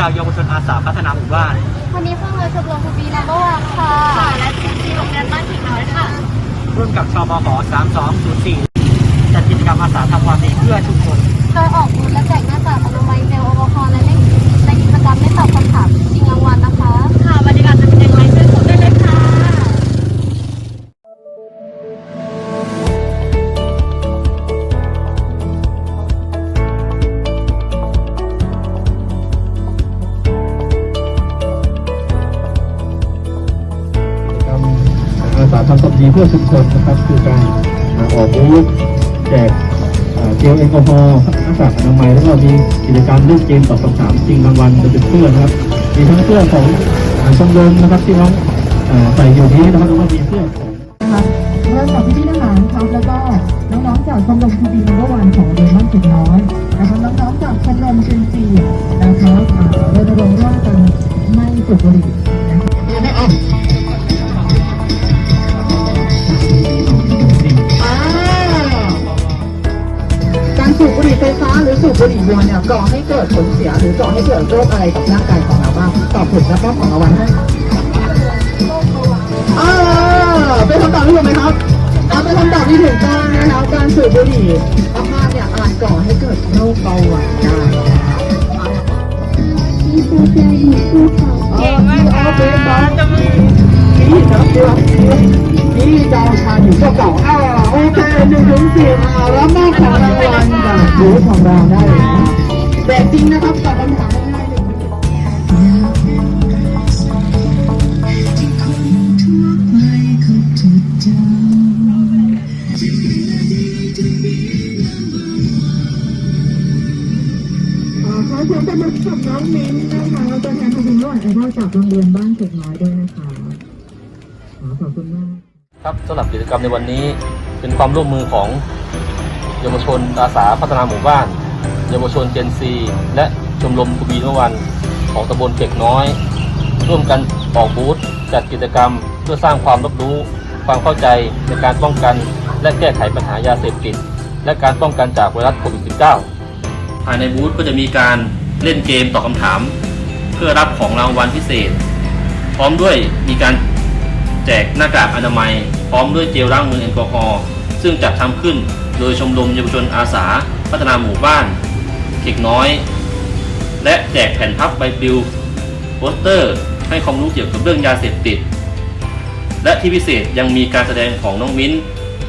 วกเราเยาวชนอาสาพัฒนาหมู่บ้านวันนี้พวกเราชมรมทูบีนัมเบอร์วันค่ะและทีมที่โรงเรียนบ้านถิ่นน้อยค่ะร่วมกับชมห3204จัดกิจกรรมอาสาทำความดีเพื่อชุม ทำความดีเพื่อชุมชนนะครับ คือการออกบูธแจกเจลแอลกอฮอล์หน้ากากอนามัยแล้วก็มีกิจกรรมเล่นเกมตอบคำถามจริงรางวัลจะเป็นเสื้อนะครับมีทั้งเสื้อของชมรมนะครับที่น้องใส่อยู่นี้นะครับแล้วก็มีเสื้อของนะคะเริ่มจากพี่ทหารครับแล้วก็น้องๆจากชมรมทูบีนัมเบอวันของโรงเรียนบ้านจุดน้อยนะคะน้องๆจากชมรมเจนซีนะคะอ่ารณรงค์ร่วมกันไม่สูบบุหรี่ สูบบุหรี่ไฟฟ้าหรือสูบบุหรี่มวลเนี่ยก่อให้เกิดผลเสียหรือก่อให้เกิดโรคอะไรกับร่างกายของเราบ้างตอบถูกแล้วก็ของรางวัลให้อ่าเป็นคำตอบที่ถูกไหมครับอ่าเป็นคำตอบที่ถูกต้องนะครับการสูบบุหรี่มากๆเนี่ยอาจก่อให้เกิดโรคเบาหวานได้เก่งมากค่ะ จะมีนี่ครับเดี๋ยวนี่เจ้าชายอยู่ก็เก่าอ่าวโอเคหนึ่งถึงสี่อ่าแล้วมอบของรางวัลจากบูธของเราได้เลยนะแต่จริงนะครับตอบคำถามง่ายๆหนึ่งถึงอ่าขอเสียงปรบมือกับน้องมิ้นนะคะตัวแทนทวินรุ่นไอดอลจากโรงเรียนบ้านเกิดน้อยด้วยนะคะขอขอบคุณมาก ครับสำหรับกิจกรรมในวันนี้เป็นความร่วมมือของเยาวชนอาสาพัฒนาหมู่บ้าน เยาวชนเจนซี และชมรมทูบีนวันของตำบลเก็กน้อย ร่วมกันออกบูธจัดกิจกรรมเพื่อสร้างความรับรู้ ความเข้าใจในการป้องกัน และแก้ไขปัญหายาเสพติด และการป้องกันจากไวรัสโควิด -19 ภายในบูธก็จะมีการเล่นเกมตอบคำถาม เพื่อรับของรางวัลพิเศษ พร้อมด้วยมีการ แจกหน้ากากอนามัย พร้อมด้วยเจลล้างมือแอลกอฮอล์ซึ่งจัดทำขึ้นโดยชมรมเยาวชนอาสา พัฒนาหมู่บ้านเข็กน้อย และแจกแผ่นพับใบปลิวโปสเตอร์ ให้ความรู้เกี่ยวกับเรื่องยาเสพติด และที่พิเศษยังมีการแสดงของน้องมิ้น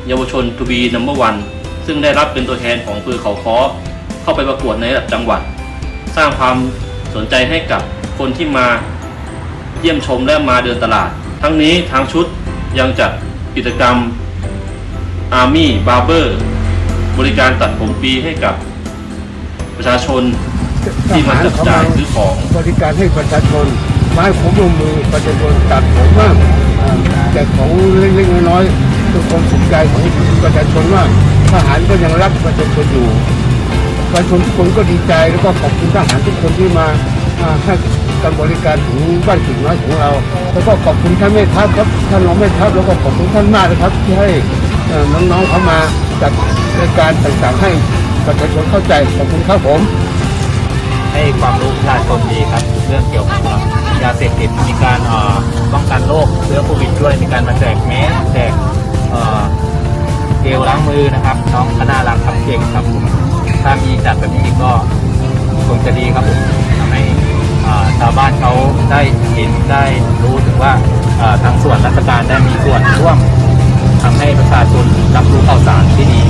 เยาวชนทูบีนัมเบอร์วันซึ่งได้รับเป็นตัวแทนของอำเภอเขาค้อเข้าไปประกวดในระดับจังหวัด สร้างความสนใจให้กับคนที่มาเยี่ยมชมและมาเดินตลาด ทั้งนี้ทางชุดยังจัดกิจกรรม Army Barber บริการตัดผมฟรีให้กับประชาชนที่มาจับจ่ายซื้อของบริการให้ประชาชนไม้ผมลงมือประชาชนตัดผมบ้างอ่าแต่ของเล็กๆน้อยๆคือความสุขใจของประชาชนว่าทหารก็ยังรักประชาชนอยู่ประชาชนทุกคนก็ดีใจแล้วก็ขอบคุณทหารทุกคนที่มาอ่า ให้การบริการถึงบ้านถึงน้อยของเรา แล้วก็ขอบคุณท่านแม่ทัพครับท่านรองแม่ทัพแล้วก็ขอบคุณท่านมากนะครับ ที่ให้น้องๆเขามาจัดรายการต่างๆ ให้ประชาชนเข้าใจขอบคุณครับผม ให้ความรู้ประชาชนดีครับเรื่องเกี่ยวกับยาเสพติดมีการป้องกันโรคเชื้อโควิดด้วยมีการมาแจกแมสแจกเอ่อเจลล้างมือนะครับ น้องก็น่ารักครับเก่งครับผมถ้ามีจัดแบบนี้ก็คงจะดีครับผม ชาวบ้านเขาได้เห็นได้รู้ถึงว่าทางส่วนราชการได้มีส่วนร่วมทำให้ประชาชนรับรู้ข่าวสารที่ดี